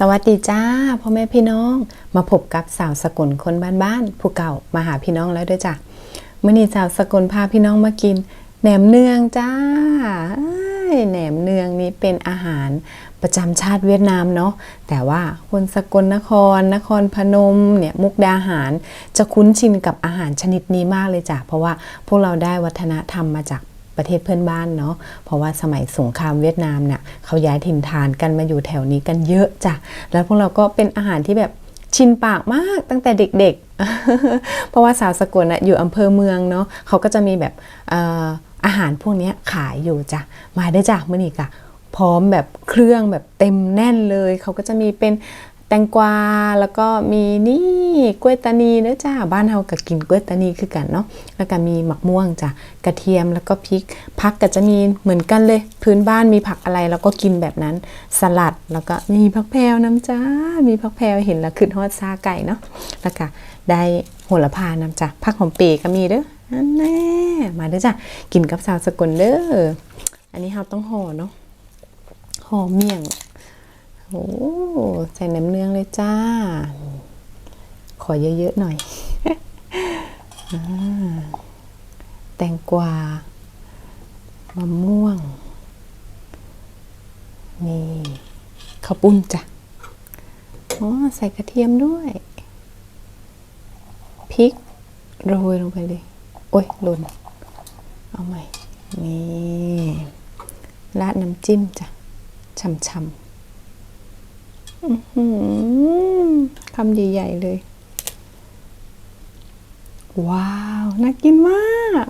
สวัสดีจ้าพ่อแม่พี่น้องมาพบกับสาวสกลคนบ้านๆผู้เก่ามาหาพี่น้องแล้วด้วยจ้ะมื่อนี้สาวสกลพาพี่น้องมากินแหนมเนืองจ้าแหนมเนืองนี้เป็นอาหารประจำชาติเวียดนามเนาะแต่ว่าคนสกลนคร นครพนมเนี่ยมุกดาหารจะคุ้นชินกับอาหารชนิดนี้มากเลยจ้ะเพราะว่าพวกเราได้วัฒนธรรมมาจาก ประเทศเพื่อนบ้านเนาะเพราะว่าสมัยสงครามเวียดนามเนี่ยเขาย้ายถิ่นฐานกันมาอยู่แถวนี้กันเยอะจ้ะแล้วพวกเราก็เป็นอาหารที่แบบชินปากมากตั้งแต่เด็กๆ เพราะว่าสาวสกลน่ะอยู่อำเภอเมืองเนาะเขาก็จะมีแบบออาหารพวกนี้ขายอยู่จ้ะมาได้จ้ะมื่อนี้กะพร้อมแบบเครื่องแบบเต็มแน่นเลย เขาก็จะมีเป็น แตงกวาแล้วก็มีนี่กล้วยตานีเด้อจ้าบ้านเฮาก็กินกล้วยตานีคือกันเนาะแล้วก็มีหมักม่วงจ้ะกระเทียมแล้วก็พริกผักก็จะมีเหมือนกันเลย พื้นบ้านมีผักอะไรแล้วก็กินแบบนั้น สลัดแล้วก็มีผักแพรวน้ำจ้ามีผักแพรวเห็นแล้วขึ้นฮอดซาไก่เนาะแล้วก็ได้โหระพาน้ำจ้ะผักหอมเปรย์ก็มีเด้อนั่นแน่มาเด้อจ้ะกินกับสาวสกลเด้ออันนี้เราต้องห่อเนาะหอมเมี่ยง โอ้ใส่น้ำเนืองเลยจ้า ขอเยอะๆหน่อยอแตงกวามะม่วง นี่ข้าวปุ้นจ้ะอ๋อใส่กระเทียมด้วยพริกโรยลงไปเลย โอ้ยหล่นเอาใหม่ นี่ ราดน้ำจิ้มจ้ะช่ำๆ คำใหญ่ๆเลย ว้าว น่ากินมาก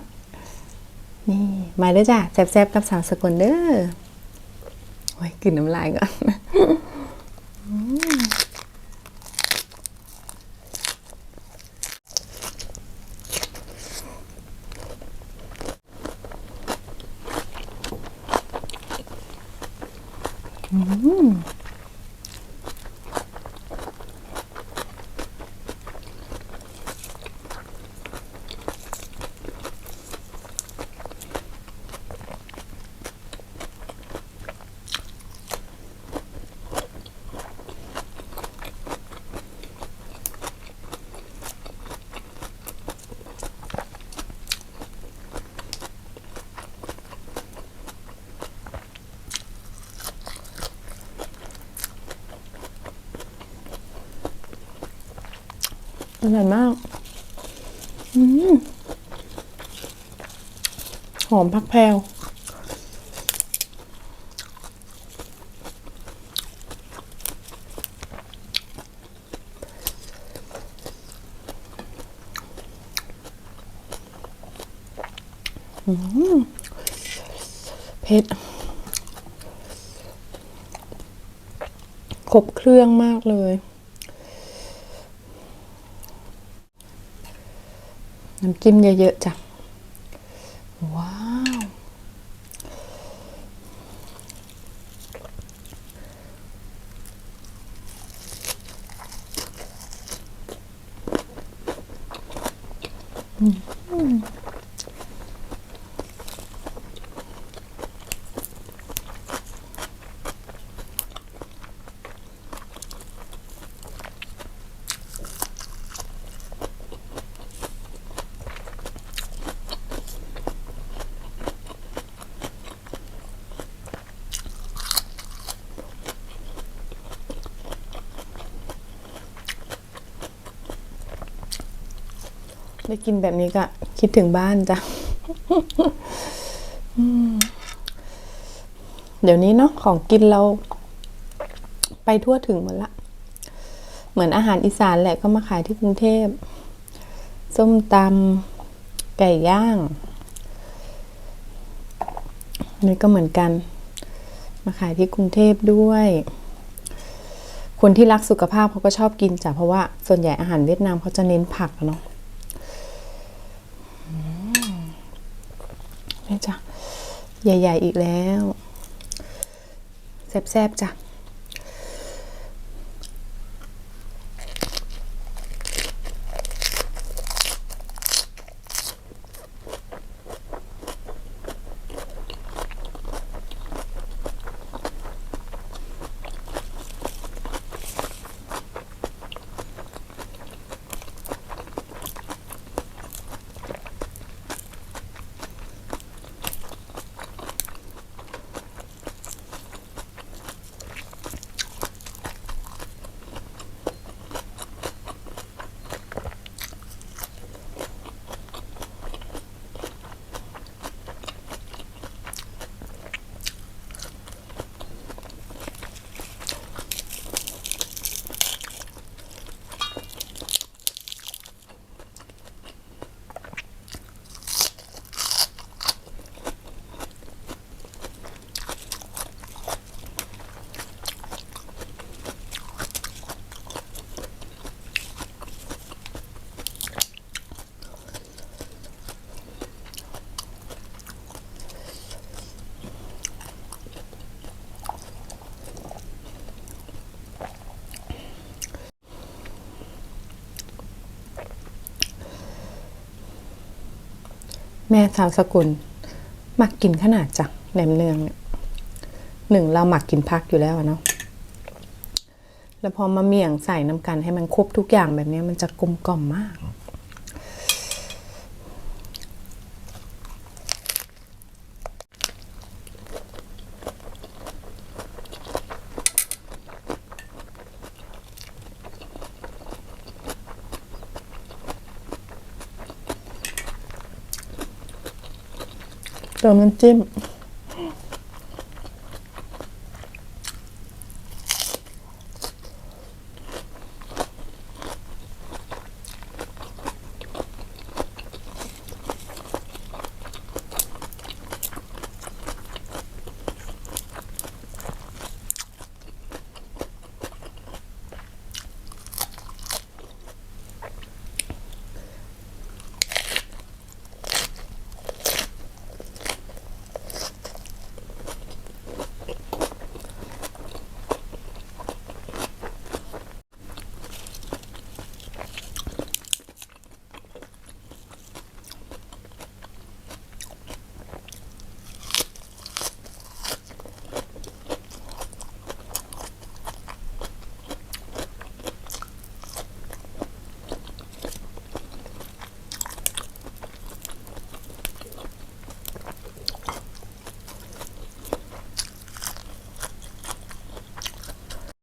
นี่ มาเด้อจ้ะแซ่บๆ กับสาวสกลเด้อโอ้ยกลินน้ำลายก่อนอืม อร่อยมากอืมหอมผักแพรวเผ็ดครบเครื่องมากเลย น้ำจิ้มเยอะๆจ้ะ ว้าว ได้กินแบบนี้ก็คิดถึงบ้านจ้ะเดี๋ยวนี้เนาะของกินเรา ไปทั่วถึงหมดละ เหมือนอาหารอีสานแหละก็มาขายที่กรุงเทพ ส้มตำไก่ย่างนี่ก็เหมือนกัน มาขายที่กรุงเทพด้วย คนที่รักสุขภาพเขาก็ชอบกินจ้ะเพราะว่าส่วนใหญ่อาหารเวียดนามเขาจะเน้นผักเนาะ นี่จ้ะ ใหญ่ ๆ อีกแล้วแซ่บๆจ้ะ แม่สาวสกุลหมักกินขนาดจังแหนมเนืองเนี่ยหนึ่งเราหมักกินพักอยู่แล้วเนาะแล้วพอมาเมี่ยงใส่น้ำกันให้มันครบทุกอย่างแบบนี้มันจะกลมกล่อมมาก เติมน้ำจิ้ม